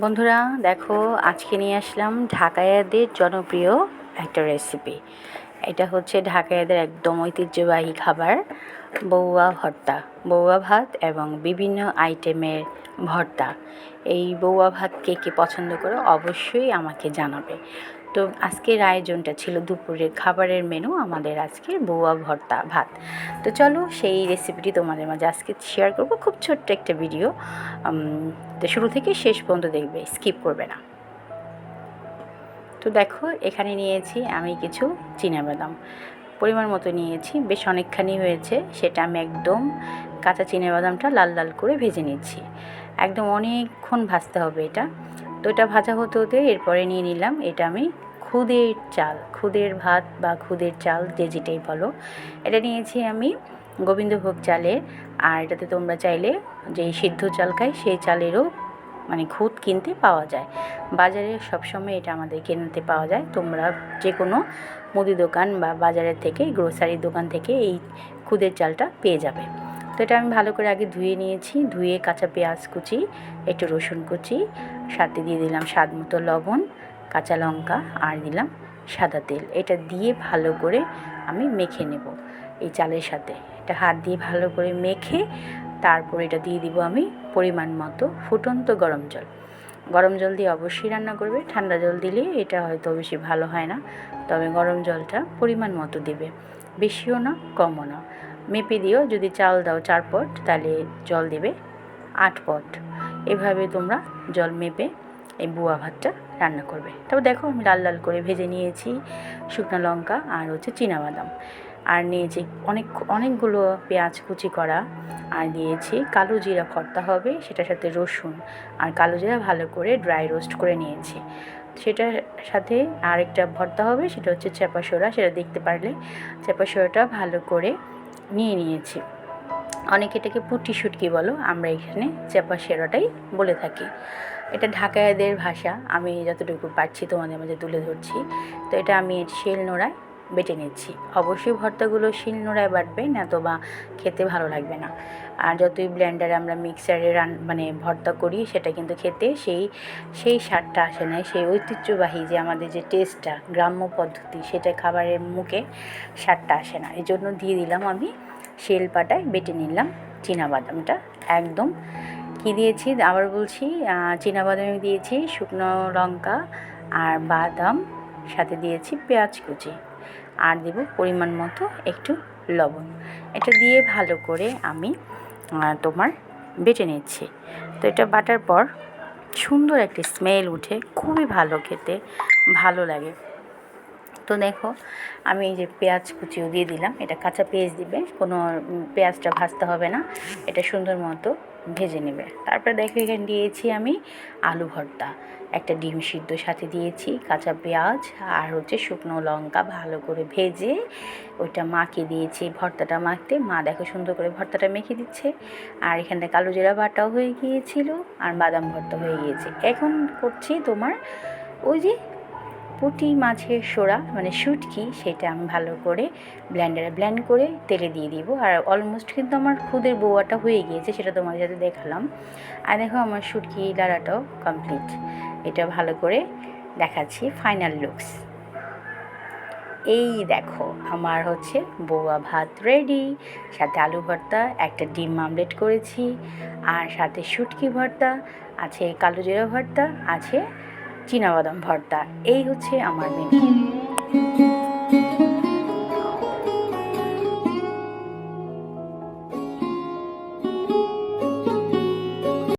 বন্ধুরা, দেখো, আজকে নিয়ে আসলাম ঢাকায়াদের জনপ্রিয় একটা রেসিপি এটা হচ্ছে ঢাকায়াদের একদম ঐতিহ্যবাহী খাবার বৌয়া ভর্তা। বৌয়া ভাত এবং বিভিন্ন আইটেমের ভর্তা। এই বৌয়া ভাত কে কে পছন্দ করে অবশ্যই আমাকে জানাবে। তো আজকের আয়োজনটা ছিল দুপুরের খাবারের মেনু আমাদের আজকের বৌয়া ভর্তা ভাত। তো চলো সেই রেসিপিটি তোমাদের মাঝে আজকে শেয়ার করব। খুব ছোট্ট একটা ভিডিও তো শুরু থেকে শেষ পর্যন্ত দেখবে স্কিপ করবে না। তো দেখো, এখানে নিয়েছি আমি কিছু বাদাম পরিমাণ মতো নিয়েছি, বেশ অনেকখানি হয়েছে। সেটা আমি একদম কাঁচা বাদামটা লাল লাল করে ভেজে নিচ্ছি। একদম অনেকক্ষণ ভাজতে হবে এটা। তো এটা ভাজা হতে হতে এরপরে নিয়ে নিলাম, এটা আমি খুদের চাল, খুদের ভাত বা খুদের চাল যে যেটাই বলো, এটা নিয়েছি আমি গোবিন্দভোগ চালের আর এটাতে তোমরা চাইলে যে সিদ্ধ চাল খাই, সেই চালেরও মানে খুদ কিনতে পাওয়া যায়। বাজারে সবসময় এটা আমাদের কিনতে পাওয়া যায়। তোমরা যে কোনো মুদি দোকান বা বাজারের থেকে, গ্রোসারির দোকান থেকে এই খুদের চালটা পেয়ে যাবে। তো এটা আমি ভালো করে আগে ধুয়ে নিয়েছি। ধুয়ে কাঁচা পেঁয়াজ কুচি, একটু রসুন কুচি, সাথে দিয়ে দিলাম স্বাদ মতো লবণ কাঁচা লঙ্কা আর দিলাম সাদা তেল। এটা দিয়ে ভালো করে আমি মেখে নেব এই চালের সাথে। এটা হাত দিয়ে ভালো করে মেখে তারপর এটা দিয়ে দিব আমি পরিমাণ মতো ফুটন্ত গরম জল। গরম জল দিয়ে অবশ্যই রান্না করবে। ঠান্ডা জল দিলে এটা হয়তো বেশি ভালো হয় না। তবে গরম জলটা পরিমাণ মতো দেবে। বেশিও না, কমও না। মেপে দিও, যদি চাল দাও চার পট, তাহলে জল দেবে আট পট। এভাবে তোমরা জল মেপে এই বুয়া ভাতটা রান্না করবে। তবে দেখো আমি লাল লাল করে ভেজে নিয়েছি শুকনো লঙ্কা আর হচ্ছে বাদাম আর নিয়েছি অনেক, অনেকগুলো পেঁয়াজ কুচি করা। আর দিয়েছি কালো জিরা ভর্তা হবে, সেটার সাথে রসুন। আর কালো জিরা ভালো করে ড্রাই রোস্ট করে নিয়েছি। সেটার সাথে আরেকটা ভর্তা হবে, সেটা হচ্ছে চেপা সোড়া। সেটা দেখতে পারলে চেপা সোড়াটা ভালো করে নিয়ে নিয়েছি। অনেকে এটাকে পুটি শুটকি বলো, আমরা এখানে চেপা সেরাটাই বলে থাকি। এটা ঢাকায়দের ভাষা, আমি যতটুকু পারছি তোমাদের মাঝে তুলে ধরছি। তো এটা আমি শেল নোড়ায় বেটে নিচ্ছি। অবশ্যই ভর্তাগুলো শিল নোড়ায় বাটবে না তো বা খেতে ভালো লাগবে না। আর যতই ব্লেন্ডারে আমরা মিক্সারে রান মানে ভর্তা করি, সেটা কিন্তু খেতে সেই সেই স্বাদটা আসে না। সেই ঐতিহ্যবাহী যে আমাদের যে টেস্টটা গ্রাম্য পদ্ধতি, সেটা খাবারের মুখে স্বাদটা আসে না। এই জন্য দিয়ে দিলাম আমি শিল পাটায় বেটে নিলাম বাদামটা একদম কি দিয়েছি? আবার বলছি বাদামে দিয়েছি শুকনো লঙ্কা আর বাদাম, সাথে দিয়েছি পেঁয়াজ কুচি। আর দেব পরিমাণ মতো একটু লবণ। এটা দিয়ে ভালো করে আমি তোমার বেটে নিচ্ছি। তো এটা বাটার পর সুন্দর একটি স্মেল উঠে, খুবই ভালো খেতে, ভালো লাগে। তো দেখো, আমি এই যে পেঁয়াজ কুচিও দিয়ে দিলাম। এটা কাঁচা পেঁয়াজ দিবে, কোনো পেঁয়াজটা ভাজতে হবে না। এটা সুন্দর মতো ভেজে নেবে। তারপরে দেখো, এখানে দিয়েছি আমি আলু ভর্তা। একটা ডিম সিদ্ধ, সাথে দিয়েছি কাঁচা পেঁয়াজ আর হচ্ছে শুকনো লঙ্কা ভালো করে ভেজে ওইটা মাকে দিয়েছি। ভর্তাটা মাখতে মা দেখো সুন্দর করে ভর্তাটা মেখে দিচ্ছে। আর এখানটা কালো জিরা বাটাও হয়ে গিয়েছিল আর বাদাম ভর্তা হয়ে গিয়েছে। এখন করছি তোমার ওই যে পুঁটি মাছের সোড়া মানে শুটকি, সেটা আমি ভালো করে ব্ল্যান্ডারে ব্ল্যান্ড করে তেলে দিয়ে দিব। আর অলমোস্ট কিন্তু আমার খুদের বৌয়াটা হয়ে গিয়েছে, সেটা তোমার সাথে দেখালাম। আর দেখো আমার শুটকি লাড়াটাও কমপ্লিট এটা ভালো করে দেখাচ্ছি ফাইনাল লুকস এই দেখো, আমার হচ্ছে বৌয়া ভাত রেডি সাথে আলু ভর্তা, একটা ডিম আমলেট করেছি, আর সাথে শুটকি ভর্তা, আছে কালো জিরা ভর্তা, আছে বাদাম ভর্তা। এই হচ্ছে আমার মেনু